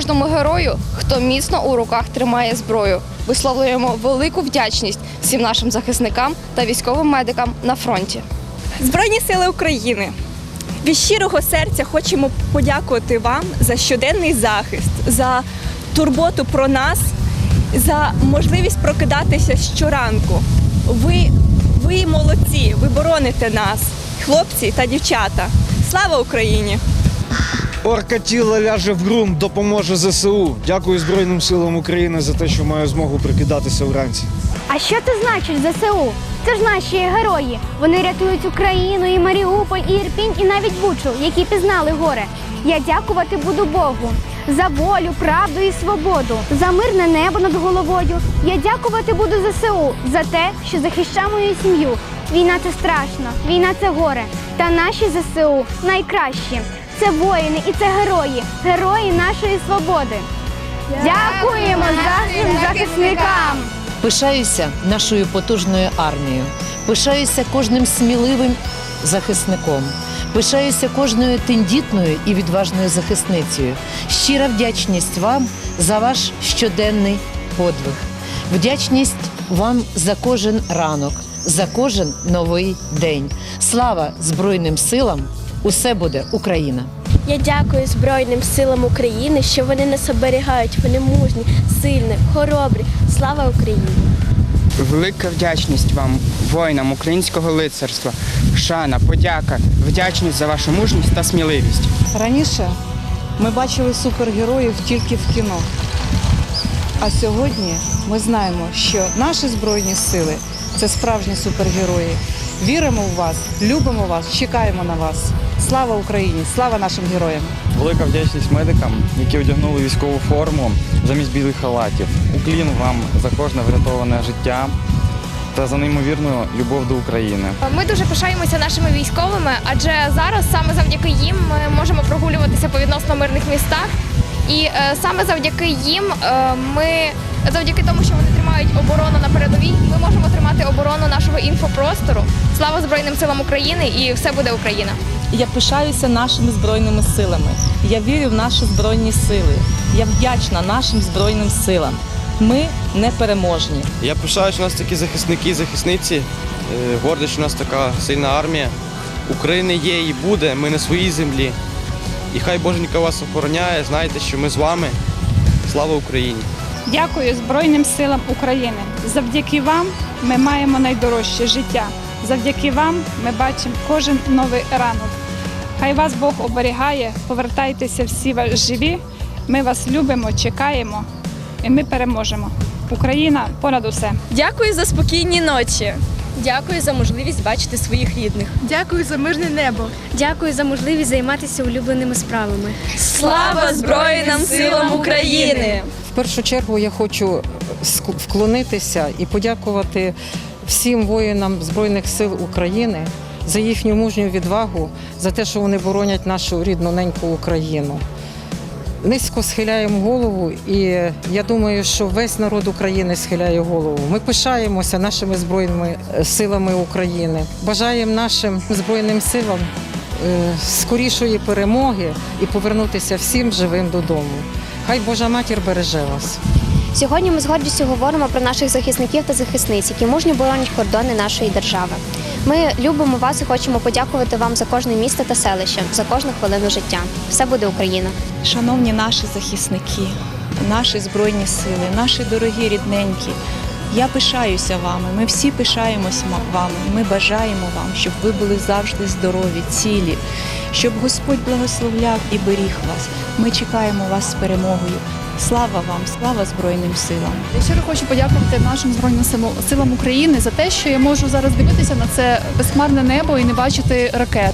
Кожному герою, хто міцно у руках тримає зброю. Висловлюємо велику вдячність всім нашим захисникам та військовим медикам на фронті. Збройні сили України. Від щирого серця хочемо подякувати вам за щоденний захист, за турботу про нас, за можливість прокидатися щоранку. Ви, ви молодці, ви бороните нас, хлопці та дівчата. Слава Україні! Орка тіла ляже в ґрунт, допоможе ЗСУ. Дякую Збройним силам України за те, що маю змогу прикидатися вранці. А що це значить ЗСУ? Це ж наші герої. Вони рятують Україну, і Маріуполь, і Ірпінь, і навіть Бучу, які пізнали горе. Я дякувати буду Богу за волю, правду і свободу, за мирне небо над головою. Я дякувати буду ЗСУ за те, що захищає мою сім'ю. Війна це страшно, війна це горе. Та наші ЗСУ найкращі. Це воїни і це герої, герої нашої свободи. Дякуємо нашим захисникам! Пишаюся нашою потужною армією, пишаюся кожним сміливим захисником, пишаюся кожною тендітною і відважною захисницею. Щира вдячність вам за ваш щоденний подвиг. Вдячність вам за кожен ранок, за кожен новий день. Слава Збройним силам! Усе буде Україна! Я дякую Збройним силам України, що вони нас оберігають. Вони мужні, сильні, хоробрі. Слава Україні! Велика вдячність вам, воїнам українського лицарства, шана, подяка, вдячність за вашу мужність та сміливість. Раніше ми бачили супергероїв тільки в кіно. А сьогодні ми знаємо, що наші збройні сили це справжні супергерої. Віримо в вас, любимо вас, чекаємо на вас. Слава Україні! Слава нашим героям! Велика вдячність медикам, які одягнули військову форму замість білих халатів. Уклін вам за кожне врятоване життя та за неймовірну любов до України. Ми дуже пишаємося нашими військовими, адже зараз саме завдяки їм ми можемо прогулюватися по відносно мирних містах. І е, саме завдяки їм е, ми, завдяки тому, що вони тримають оборону на передовій, ми можемо тримати оборону нашого інфопростору. Слава Збройним силам України і все буде Україна! Я пишаюся нашими збройними силами. Я вірю в наші збройні сили. Я вдячна нашим збройним силам. Ми непереможні. Я пишаю, що у нас такі захисники, захисниці. Е, Гордий, що у нас така сильна армія. України є і буде. Ми на своїй землі. І хай Боженька вас охороняє. Знайте, що ми з вами. Слава Україні! Дякую Збройним силам України. Завдяки вам ми маємо найдорожче життя. Завдяки вам ми бачимо кожен новий ранок. Хай вас Бог оберігає, повертайтеся всі живі. Ми вас любимо, чекаємо і ми переможемо. Україна понад усе. Дякую за спокійні ночі. Дякую за можливість бачити своїх рідних. Дякую за мирне небо. Дякую за можливість займатися улюбленими справами. Слава Збройним силам України! В першу чергу я хочу вклонитися і подякувати всім воїнам Збройних сил України за їхню мужню відвагу, за те, що вони боронять нашу рідну неньку Україну. Низько схиляємо голову, і я думаю, що весь народ України схиляє голову. Ми пишаємося нашими збройними е, силами України. Бажаємо нашим збройним силам е, скорішої перемоги і повернутися всім живим додому. Хай Божа матір береже вас. Сьогодні ми з гордістю говоримо про наших захисників та захисниць, які мужньо боронять кордони нашої держави. Ми любимо вас і хочемо подякувати вам за кожне місто та селище, за кожну хвилину життя. Все буде Україна! Шановні наші захисники, наші збройні сили, наші дорогі рідненькі. Я пишаюся вами. Ми всі пишаємося вами. Ми бажаємо вам, щоб ви були завжди здорові, цілі, щоб Господь благословляв і беріг вас. Ми чекаємо вас з перемогою. Слава вам, слава Збройним силам! Я щиро хочу подякувати нашим збройним силам- України за те, що я можу зараз дивитися на це безхмарне небо і не бачити ракет.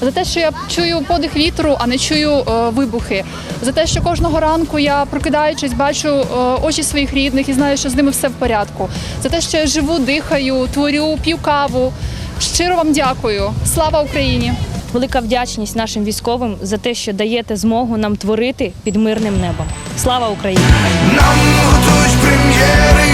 За те, що я чую подих вітру, а не чую е, вибухи. За те, що кожного ранку я прокидаючись, бачу е, очі своїх рідних і знаю, що з ними все в порядку. За те, що я живу, дихаю, творю, п'ю каву. Щиро вам дякую. Слава Україні! Велика вдячність нашим військовим за те, що даєте змогу нам творити під мирним небом. Слава Україні! Нам готують прем'єри